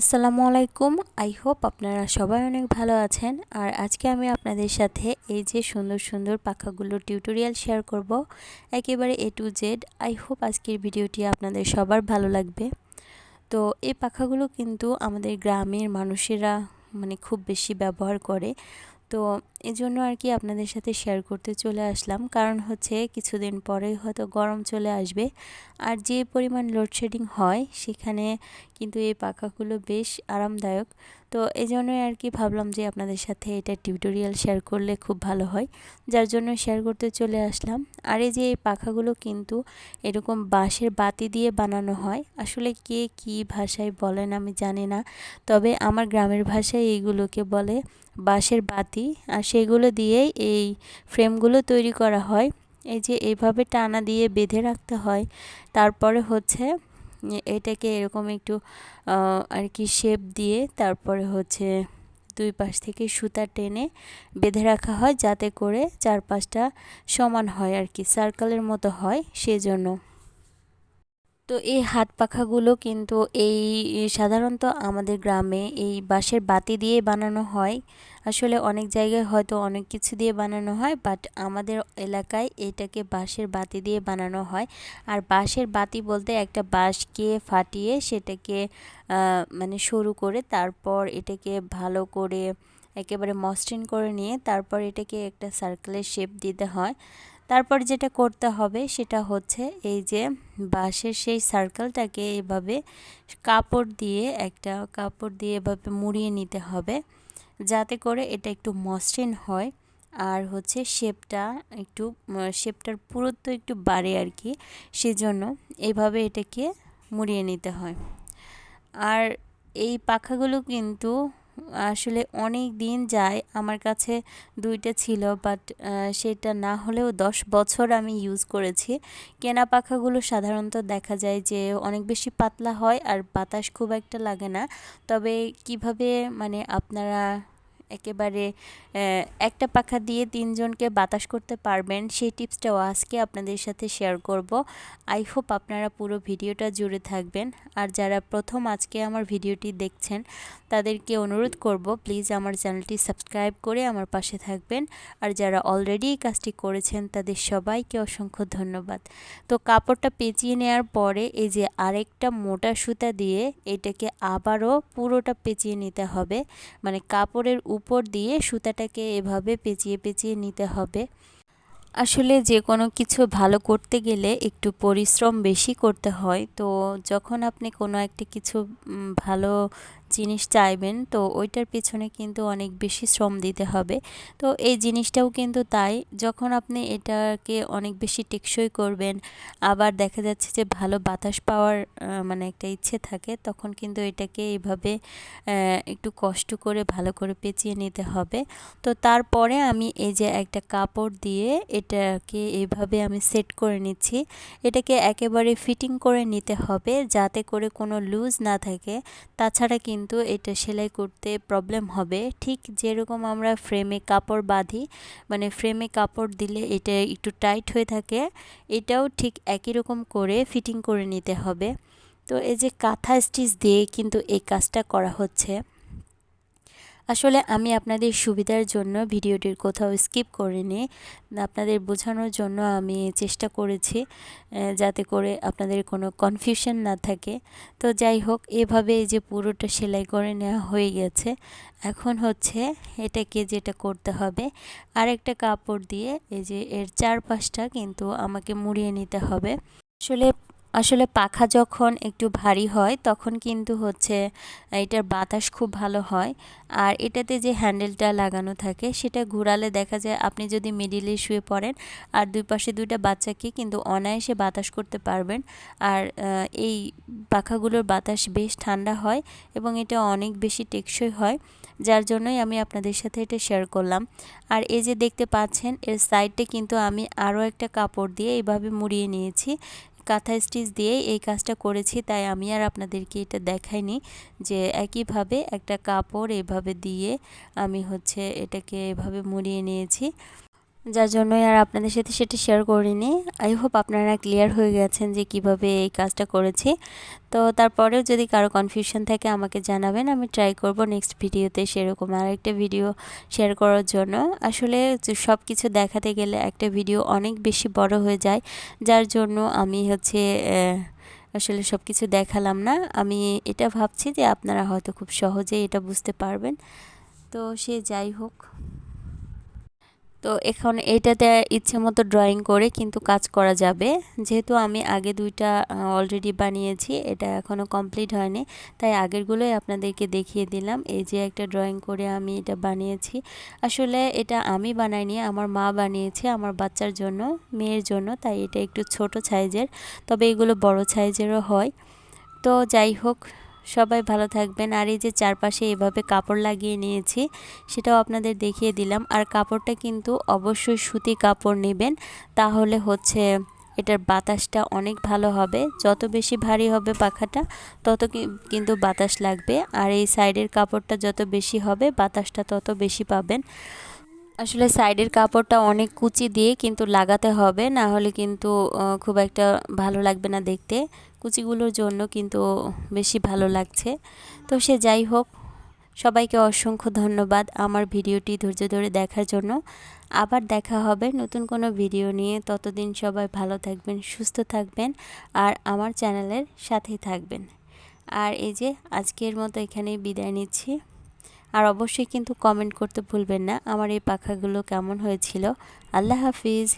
আসসালামু আলাইকুম। I hope আপনারা সবাই অনেক ভালো আছেন। আর আজকে আমি আপনাদের সাথে এই যে সুন্দর সুন্দর পাখাগুলো টিউটোরিয়াল শেয়ার করব, একেবারে A to Z I hope আজকের ভিডিওটি আপনাদের সবার ভালো লাগবে। তো এই পাখাগুলো কিন্তু আমাদের গ্রামের মানুষেরা মানে খুব বেশি ব্যবহার করে। তো এজন্য আর কি আপনাদের সাথে শেয়ার করতে চলে আসলাম। কারণ হচ্ছে কিছুদিন পরে হয়তো গরম চলে আসবে। আর যে পরিমাণ লোডশেডিং হয়, সেখানে কিন্তু এই পাখাগুলো বেশ আরামদায়ক। তো এই জন্যই আর কি ভাবলাম যে আপনাদের সাথে এটা টিউটোরিয়াল শেয়ার করলে খুব ভালো হয়। যার জন্য শেয়ার করতে চলে আসলাম। আর এই যে এই পাখাগুলো কিন্তু এরকম বাঁশের বাতি দিয়ে বানানো হয়। আসলে কে কি ভাষায় বলেন আমি জানি না। তবে আমার গ্রামের ভাষায় এইগুলোকে বলে বাঁশের বাতি। আর সেগুলো দিয়েই এই ফ্রেমগুলো তৈরি করা হয়। এই যে এইভাবে টানা দিয়ে বেঁধে রাখতে হয়। তারপরে হচ্ছে এটাকে এরকম একটু আর কি শেপ দিয়ে তারপরে হচ্ছে দুই পাশ থেকে সুতা টেনে বেঁধে রাখা হয় যাতে করে চারপাশটা সমান হয় আর কি সার্কেলের মতো হয় সেজন্য। তো এই হাত পাখাগুলো কিন্তু এই সাধারণত আমাদের গ্রামে এই বাঁশের বাতি দিয়ে বানানো হয়। আসলে অনেক জায়গায় হয়তো অনেক কিছু দিয়ে বানানো হয় বাট আমাদের এলাকায় এটাকে বাঁশের বাতি দিয়ে বানানো হয়। আর বাঁশের বাতি বলতে একটা বাঁশকে ফাটিয়ে সেটাকে মানে সরু করে তারপর এটাকে ভালো করে একেবারে মসৃণ করে নিয়ে তারপর এটাকে একটা সার্কেলের শেপ দিতে হয়। তারপর যেটা করতে হবে সেটা হচ্ছে এই যে বাঁশের সেই সার্কেলটাকে এভাবে কাপড় দিয়ে একটা কাপড় দিয়ে এভাবে মুড়িয়ে নিতে হবে, যাতে করে এটা একটু মসৃণ হয়। আর হচ্ছে শেপটা একটু শেপটার পুরুত্ব একটু বাড়ে আর কি, সেজন্য এইভাবে এটাকে মুড়িয়ে নিতে হয়। আর এই পাখাগুলো কিন্তু আসলে অনেক দিন যায় আমার কাছে দুইটা ছিল বাট সেটা না হলেও দশ বছর আমি ইউজ করেছি। কেনা পাখাগুলো সাধারণত দেখা যায় যে অনেক বেশি পাতলা হয় আর বাতাস খুব একটা লাগে না। তবে কীভাবে মানে আপনারা একেবারে একটা পাখা দিয়ে তিনজনকে বাতাস করতে পারবেন, সেই টিপসটাও আজকে আপনাদের সাথে শেয়ার করব। আই হোপ আপনারা পুরো ভিডিওটা জুড়ে থাকবেন। আর যারা প্রথম আজকে আমার ভিডিওটি দেখছেন, তাদেরকে অনুরোধ করব প্লিজ আমার চ্যানেলটি সাবস্ক্রাইব করে আমার পাশে থাকবেন। আর যারা অলরেডি এই কাজটি করেছেন, তাদের সবাইকে অসংখ্য ধন্যবাদ। তো কাপড়টা পেঁচিয়ে নেওয়ার পরে, এই যে আরেকটা মোটা সুতা দিয়ে এটাকে আবারও পুরোটা পেঁচিয়ে নিতে হবে। মানে কাপড়ের উপর দিয়ে সুতাটাকে এভাবে পেঁচিয়ে পেঁচিয়ে নিতে হবে। আসলে যে কোনো কিছু ভালো করতে গেলে একটু পরিশ্রম বেশি করতে হয়। তো যখন আপনি কোনো একটা কিছু ভালো জিনিস চাইবেন, তো ওইটার পিছনে কিন্তু অনেক বেশি শ্রম দিতে হবে। তো এই জিনিসটাও কিন্তু তাই, যখন আপনি এটাকে অনেক বেশি টেকসই করবেন, আবার দেখা যাচ্ছে যে ভালো বাতাস পাওয়ার মানে একটা ইচ্ছে থাকে, তখন কিন্তু এটাকে এইভাবে একটু কষ্ট করে ভালো করে পেঁচিয়ে নিতে হবে। তো তারপরে আমি এই যে একটা কাপড় দিয়ে এটাকে এইভাবে আমি সেট করে নিচ্ছি, এটাকে একেবারে ফিটিং করে নিতে হবে, যাতে করে কোনো লুজ না থাকে। তাছাড়া কিন্তু কিন্তু এটা সেলাই করতে প্রবলেম হবে। ঠিক যেরকম আমরা ফ্রেমে কাপড় বাঁধি মানে ফ্রেমে কাপড় দিলে এটা একটু টাইট হয়ে থাকে, এটাও ঠিক একই রকম করে ফিটিং করে নিতে হবে। তো এই যে কাঁথা স্টিচ দিয়ে কিন্তু এই কাজটা করা হচ্ছে। আসলে আমি আপনাদের সুবিধার জন্য ভিডিওটির কোথাও স্কিপ করে করিনি। আপনাদের বোঝানোর জন্য আমি চেষ্টা করেছি যাতে করে আপনাদের কোনো কনফিউশন না থাকে। তো যাই হোক, এভাবে যে পুরোটা সেলাই করে নেওয়া হয়ে গেছে। এখন হচ্ছে এটাকে যেটা করতে হবে, আরেকটা কাপড় দিয়ে এই যে এর চারপাশটা কিন্তু আমাকে মুড়িয়ে নিতে হবে। আসলে আসলে পাখা যখন একটু ভারী হয়, তখন কিন্তু হচ্ছে এটার বাতাস খুব ভালো হয়। আর এটাতে যে হ্যান্ডেলটা লাগানো থাকে, সেটা ঘুরালে দেখা যায় আপনি যদি মিডিলে শুয়ে পড়েন, আর দুই পাশে দুইটা বাচ্চাকে কিন্তু অনায়াসে বাতাস করতে পারবেন। আর এই পাখাগুলোর বাতাস বেশ ঠান্ডা হয় এবং এটা অনেক বেশি টেকসই হয়, যার জন্যই আমি আপনাদের সাথে এটা শেয়ার করলাম। আর এই যে দেখতে পাচ্ছেন, এর সাইডে কিন্তু আমি আরও একটা কাপড় দিয়ে এইভাবে মুড়িয়ে নিয়েছি। কাঁথা স্টিচ দিয়েই এই কাজটা করেছি, তাই আমি আর আপনাদেরকে এটা দেখাইনি যে একইভাবে একটা কাপড় এভাবে দিয়ে আমি হচ্ছে এটাকে এভাবে মুড়িয়ে নিয়েছি। যার জন্যই আর আপনাদের সাথে সেটা শেয়ার করিনি। আই হোপ আপনারা ক্লিয়ার হয়ে গেছেন যে কীভাবে এই কাজটা করেছি। তো তারপরেও যদি কারও কনফিউশন থাকে আমাকে জানাবেন, আমি ট্রাই করব নেক্সট ভিডিওতে সেরকম আর একটা ভিডিও শেয়ার করার জন্য। আসলে সব কিছু দেখাতে গেলে একটা ভিডিও অনেক বেশি বড় হয়ে যায়, যার জন্য আমি হচ্ছে আসলে সব কিছু দেখালাম না। আমি এটা ভাবছি যে আপনারা হয়তো খুব সহজেই এটা বুঝতে পারবেন। তো সে যাই হোক। তো এখন এইটাতে ইচ্ছে মতো ড্রয়িং করে কিন্তু কাজ করা যাবে। যেহেতু আমি আগে দুইটা অলরেডি বানিয়েছি, এটা এখনও কমপ্লিট হয়নি। তাই আগেরগুলোই আপনাদেরকে দেখিয়ে দিলাম। এই যে একটা ড্রয়িং করে আমি এটা বানিয়েছি। আসলে এটা আমি বানাইনি, আমার মা বানিয়েছে আমার বাচ্চার জন্য, মেয়ের জন্য, তাই এটা একটু ছোট সাইজের তবে এগুলো বড় সাইজেরও হয়। তো যাই হোক সবাই ভালো থাকবেন। আর এই যে চারপাশে এভাবে কাপড় লাগিয়ে নিয়েছি, সেটাও আপনাদের দেখিয়ে দিলাম। আর কাপড়টা কিন্তু অবশ্যই সুতি কাপড় নেবেন, তাহলে হচ্ছে এটার বাতাসটা অনেক ভালো হবে। যত বেশি ভারী হবে পাখাটা, তত কিন্তু বাতাস লাগবে। আর এই সাইডের কাপড়টা যত বেশি হবে, বাতাসটা তত বেশি পাবেন। আসলে সাইডের কাপড়টা অনেক কুচি দিয়ে কিন্তু লাগাতে হবে, না হলে কিন্তু খুব একটা ভালো লাগবে না দেখতে। কুচিগুলোর জন্য কিন্তু বেশি ভালো লাগছে। তো সে যাই হোক, সবাইকে অসংখ্য ধন্যবাদ আমার ভিডিওটি ধৈর্য ধরে দেখার জন্য। আবার দেখা হবে নতুন কোনো ভিডিও নিয়ে। ততদিন সবাই ভালো থাকবেন, সুস্থ থাকবেন আর আমার চ্যানেলের সাথেই থাকবেন। আর এই যে আজকের মতো এখানেই বিদায় নিচ্ছি। আর অবশ্যই কিন্তু কমেন্ট করতে ভুলবেন না। আমার এই পাখাগুলো কেমন হয়েছিল? আল্লাহ হাফিজ।